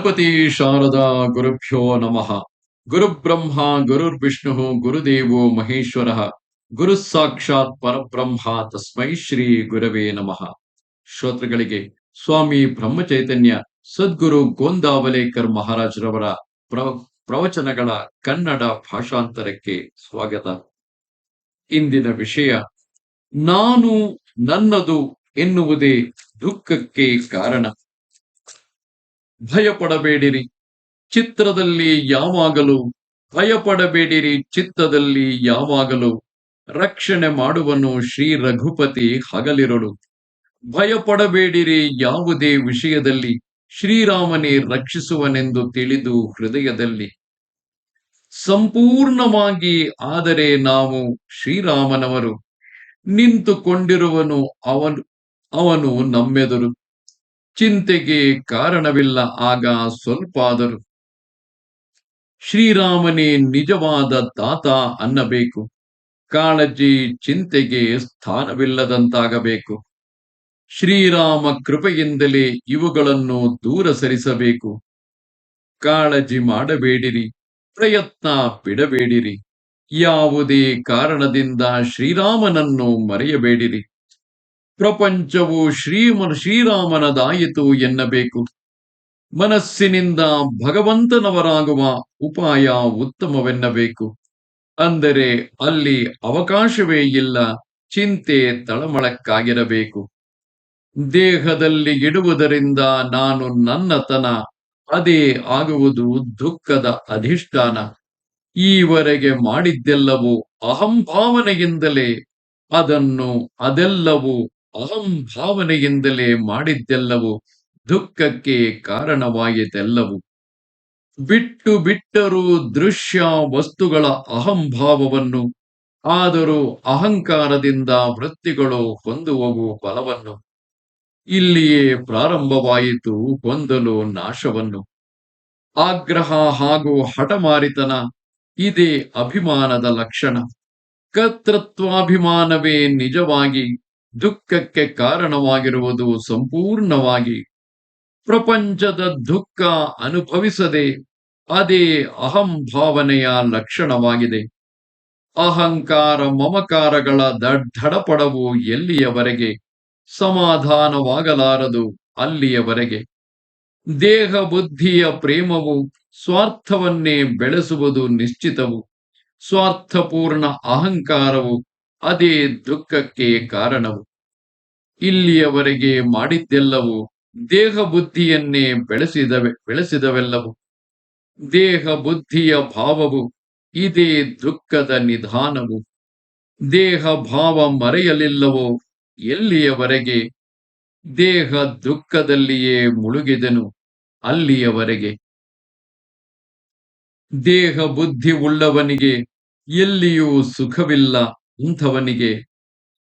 ಗಣಪತಿ ಶಾರದಾ ಗುರುಭ್ಯೋ ನಮಃ. ಗುರುಬ್ರಹ್ಮ ಗುರುರ್ವಿಷ್ಣು ಗುರುದೇವೋ ಮಹೇಶ್ವರ. ಗುರು ಸಾಕ್ಷಾತ್ ಪರಬ್ರಹ್ಮ, ತಸ್ಮೈ ಶ್ರೀ ಗುರವೇ ನಮಃ. ಶ್ರೋತೃಗಳಿಗೆ ಸ್ವಾಮಿ ಬ್ರಹ್ಮಚೈತನ್ಯ, ಸದ್ಗುರು ಗೋಂದಾವಲೇಕರ್ ಮಹಾರಾಜರವರ ಪ್ರ, ಪ್ರವಚನಗಳ ಕನ್ನಡ ಭಾಷಾಂತರಕ್ಕೆ ಸ್ವಾಗತ. ಇಂದಿನ ವಿಷಯ, ನಾನು ನನ್ನದು ಎನ್ನುವುದೇ ದುಃಖಕ್ಕೆ ಕಾರಣ. ಭಯಪಡಬೇಡಿರಿ. ಚಿತ್ರದಲ್ಲಿ ಯಾವಾಗಲೂ ಭಯಪಡಬೇಡಿರಿ. ಚಿತ್ತದಲ್ಲಿ ಯಾವಾಗಲೂ ರಕ್ಷಣೆ ಮಾಡುವನು ಶ್ರೀ ರಘುಪತಿ ಹಗಲಿರಳು. ಭಯಪಡಬೇಡಿರಿ ಯಾವುದೇ ವಿಷಯದಲ್ಲಿ ಶ್ರೀರಾಮನೇ ರಕ್ಷಿಸುವನೆಂದು ತಿಳಿದು ಹೃದಯದಲ್ಲಿ. ಸಂಪೂರ್ಣವಾಗಿ ಆದರೆ ನಾವು ಶ್ರೀರಾಮನವರು. ನಿಂತುಕೊಂಡಿರುವನು ಅವನು ಅವನು ನಮ್ಮೆದುರು. ಚಿಂತೆಗೆ ಕಾರಣವಿಲ್ಲ, ಆಗ ಸ್ವಲ್ಪಾದರೂ ಶ್ರೀರಾಮನೇ ನಿಜವಾದ ತಾತ ಅನ್ನಬೇಕು. ಕಾಳಜಿ ಚಿಂತೆಗೆ ಸ್ಥಾನವಿಲ್ಲದಂತಾಗಬೇಕು. ಶ್ರೀರಾಮ ಕೃಪೆಯಿಂದಲೇ ಇವುಗಳನ್ನು ದೂರ ಸರಿಸಬೇಕು. ಕಾಳಜಿ ಮಾಡಬೇಡಿರಿ, ಪ್ರಯತ್ನ ಬಿಡಬೇಡಿರಿ. ಯಾವುದೇ ಕಾರಣದಿಂದ ಶ್ರೀರಾಮನನ್ನು ಮರೆಯಬೇಡಿರಿ. ಪ್ರಪಂಚವು ಶ್ರೀಮನ್ ಶ್ರೀರಾಮನದಾಯಿತು ಎನ್ನಬೇಕು. ಮನಸ್ಸಿನಿಂದ ಭಗವಂತನವರಾಗುವ ಉಪಾಯ ಉತ್ತಮವೆನ್ನಬೇಕು. ಅಂದರೆ ಅಲ್ಲಿ ಅವಕಾಶವೇ ಇಲ್ಲ, ಚಿಂತೆ ತಳಮಳಕ್ಕಾಗಿರಬೇಕು. ದೇಹದಲ್ಲಿ ಇಡುವುದರಿಂದ ನಾನು ನನ್ನತನ, ಅದೇ ಆಗುವುದು ದುಃಖದ ಅಧಿಷ್ಠಾನ. ಈವರೆಗೆ ಮಾಡಿದ್ದೆಲ್ಲವೂ ಅಹಂಭಾವನೆಯಿಂದಲೇ ಅದನ್ನು ಅದೆಲ್ಲವೂ ಅಹಂ ಭಾವನೆಯಿಂದಲೇ ಮಾಡಿದ್ದೆಲ್ಲವೂ ದುಃಖಕ್ಕೆ ಕಾರಣವಾಯಿತೆಲ್ಲವೂ. ಬಿಟ್ಟು ಬಿಟ್ಟರೂ ದೃಶ್ಯ ವಸ್ತುಗಳ ಅಹಂಭಾವವನ್ನು, ಆದರೂ ಅಹಂಕಾರದಿಂದ ವೃತ್ತಿಗಳು ಹೊಂದುವವು ಬಲವನ್ನು ಇಲ್ಲಿಯೇ ಪ್ರಾರಂಭವಾಯಿತು ಹೊಂದಲು ನಾಶವನ್ನು. ಆಗ್ರಹ ಹಾಗೂ ಹಠಮಾರಿತನ, ಇದೇ ಅಭಿಮಾನದ ಲಕ್ಷಣ. ಕರ್ತೃತ್ವಾಭಿಮಾನವೇ ನಿಜವಾಗಿ ದುಃಖಕ್ಕೆ ಕಾರಣವಾಗಿರುವುದು ಸಂಪೂರ್ಣವಾಗಿ. ಪ್ರಪಂಚದ ದುಃಖ ಅನುಭವಿಸದೆ ಅದೇ ಅಹಂಭಾವನೆಯ ಲಕ್ಷಣವಾಗಿದೆ. ಅಹಂಕಾರ ಮಮಕಾರಗಳ ದಡ್ಡಡಪಡವು ಎಲ್ಲಿಯವರೆಗೆ? ಸಮಾಧಾನವಾಗಲಾರದು ಅಲ್ಲಿಯವರೆಗೆ. ದೇಹ ಬುದ್ಧಿಯ ಪ್ರೇಮವು ಸ್ವಾರ್ಥವನ್ನೇ ಬೆಳೆಸುವುದು ನಿಶ್ಚಿತವು. ಸ್ವಾರ್ಥಪೂರ್ಣ ಅಹಂಕಾರವು ಅದೇ ದುಃಖಕ್ಕೆ ಕಾರಣವು. ಇಲ್ಲಿಯವರೆಗೆ ಮಾಡಿದ್ದೆಲ್ಲವೂ ದೇಹ ಬುದ್ಧಿಯನ್ನೇ ಬೆಳೆಸಿದವೆ, ಬೆಳೆಸಿದವೆಲ್ಲವೂ. ದೇಹ ಬುದ್ಧಿಯ ಭಾವವು ಇದೇ ದುಃಖದ ನಿಧಾನವು. ದೇಹ ಭಾವ ಮರೆಯಲಿಲ್ಲವೋ ಎಲ್ಲಿಯವರೆಗೆ? ದೇಹ ದುಃಖದಲ್ಲಿಯೇ ಮುಳುಗಿದನು ಅಲ್ಲಿಯವರೆಗೆ? ದೇಹ ಬುದ್ಧಿ ಉಳ್ಳವನಿಗೆ ಎಲ್ಲಿಯೂ ಸುಖವಿಲ್ಲ. ಅಂಥವನಿಗೆ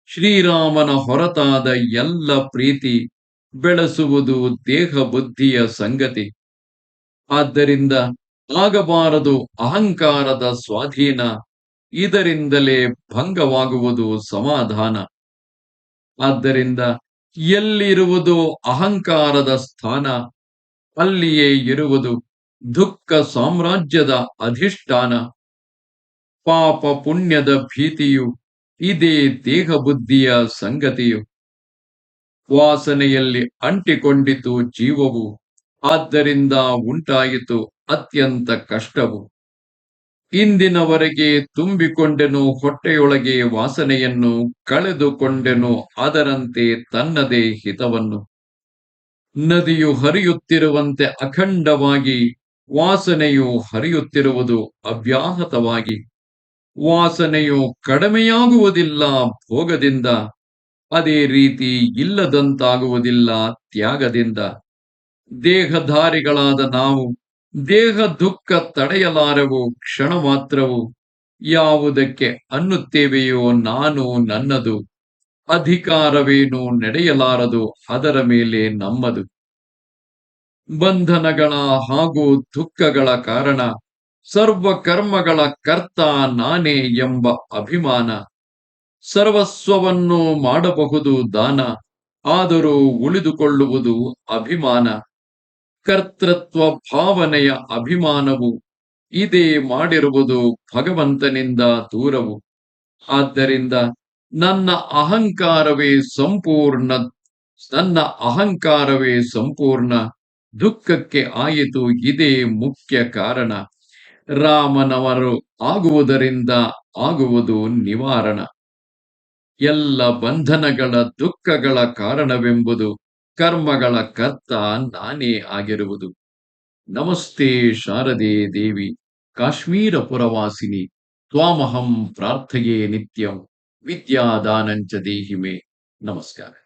ಶ್ರೀರಾಮನ ಹೊರತಾದ ಎಲ್ಲ ಪ್ರೀತಿ ಬೆಳೆಸುವುದು ದೇಹ ಬುದ್ಧಿಯ ಸಂಗತಿ. ಆದ್ದರಿಂದ ಆಗಬಾರದು ಅಹಂಕಾರದ ಸ್ವಾಧೀನ, ಇದರಿಂದಲೇ ಭಂಗವಾಗುವುದು ಸಮಾಧಾನ. ಆದ್ದರಿಂದ ಎಲ್ಲಿರುವುದು ಅಹಂಕಾರದ ಸ್ಥಾನ, ಅಲ್ಲಿಯೇ ಇರುವುದು ದುಃಖ ಸಾಮ್ರಾಜ್ಯದ ಅಧಿಷ್ಠಾನ. ಪಾಪ ಪುಣ್ಯದ ಭೀತಿಯು ಇದೇ ದೇಹ ಬುದ್ಧಿಯ ಸಂಗತಿಯು. ವಾಸನೆಯಲ್ಲಿ ಅಂಟಿಕೊಂಡಿತು ಜೀವವು. ಆದ್ದರಿಂದ ಉಂಟಾಯಿತು ಅತ್ಯಂತ ಕಷ್ಟವು. ಇಂದಿನವರೆಗೆ ತುಂಬಿಕೊಂಡೆನು ಹೊಟ್ಟೆಯೊಳಗೆ ವಾಸನೆಯನ್ನು ಕಳೆದುಕೊಂಡೆನು ಅದರಂತೆ ತನ್ನದೇ ಹಿತವನ್ನು. ನದಿಯು ಹರಿಯುತ್ತಿರುವಂತೆ ಅಖಂಡವಾಗಿ ವಾಸನೆಯು ಹರಿಯುತ್ತಿರುವುದು ಅವ್ಯಾಹತವಾಗಿ. ವಾಸನೆಯು ಕಡಿಮೆಯಾಗುವುದಿಲ್ಲ, ಭೋಗದಿಂದ. ಅದೇ ರೀತಿ ಇಲ್ಲದಂತಾಗುವುದಿಲ್ಲ, ತ್ಯಾಗದಿಂದ. ದೇಹಧಾರಿಗಳಾದ ನಾವು, ದೇಹ ದುಃಖ ತಡೆಯಲಾರವು ಕ್ಷಣ ಮಾತ್ರವು. ಯಾವುದಕ್ಕೆ ಅನ್ನುತ್ತೇವೆಯೋ ನಾನು ನನ್ನದು. ಅಧಿಕಾರವೇನು ನಡೆಯಲಾರದು, ಅದರ ಮೇಲೆ ನಮ್ಮದು. ಬಂಧನಗಳ ಹಾಗೂ ದುಃಖಗಳ ಕಾರಣ. ಸರ್ವ ಕರ್ಮಗಳ ಕರ್ತ ನಾನೇ ಎಂಬ ಅಭಿಮಾನ. ಸರ್ವಸ್ವವನ್ನು ಮಾಡಬಹುದು ದಾನ, ಆದರೂ ಉಳಿದುಕೊಳ್ಳುವುದು ಅಭಿಮಾನ. ಕರ್ತೃತ್ವ ಭಾವನೆಯ ಅಭಿಮಾನವು ಇದೇ ಮಾಡಿರುವುದು ಭಗವಂತನಿಂದ ದೂರವು. ಆದ್ದರಿಂದ ನನ್ನ ಅಹಂಕಾರವೇ ಸಂಪೂರ್ಣ, ನನ್ನ ಅಹಂಕಾರವೇ ಸಂಪೂರ್ಣ, ದುಃಖಕ್ಕೆ ಆಯಿತು, ಇದೇ ಮುಖ್ಯ ಕಾರಣ. ರಾಮನವರು ಆಗುವುದರಿಂದ ಆಗುವುದು ನಿವಾರಣ. ಎಲ್ಲ ಬಂಧನಗಳ ದುಃಖಗಳ ಕಾರಣವೆಂಬುದು ಕರ್ಮಗಳ ಕರ್ತ ನಾನೇ ಆಗಿರುವುದು. ನಮಸ್ತೆ ಶಾರದೆ ದೇವಿ ಕಾಶ್ಮೀರ ಪುರವಾಸಿನಿ ತ್ವಾಮಹಂ ಪ್ರಾರ್ಥಯೇ ನಿತ್ಯಂ, ವಿದ್ಯಾದಾನಂಚ ದೇಹಿಮೆ. ನಮಸ್ಕಾರ.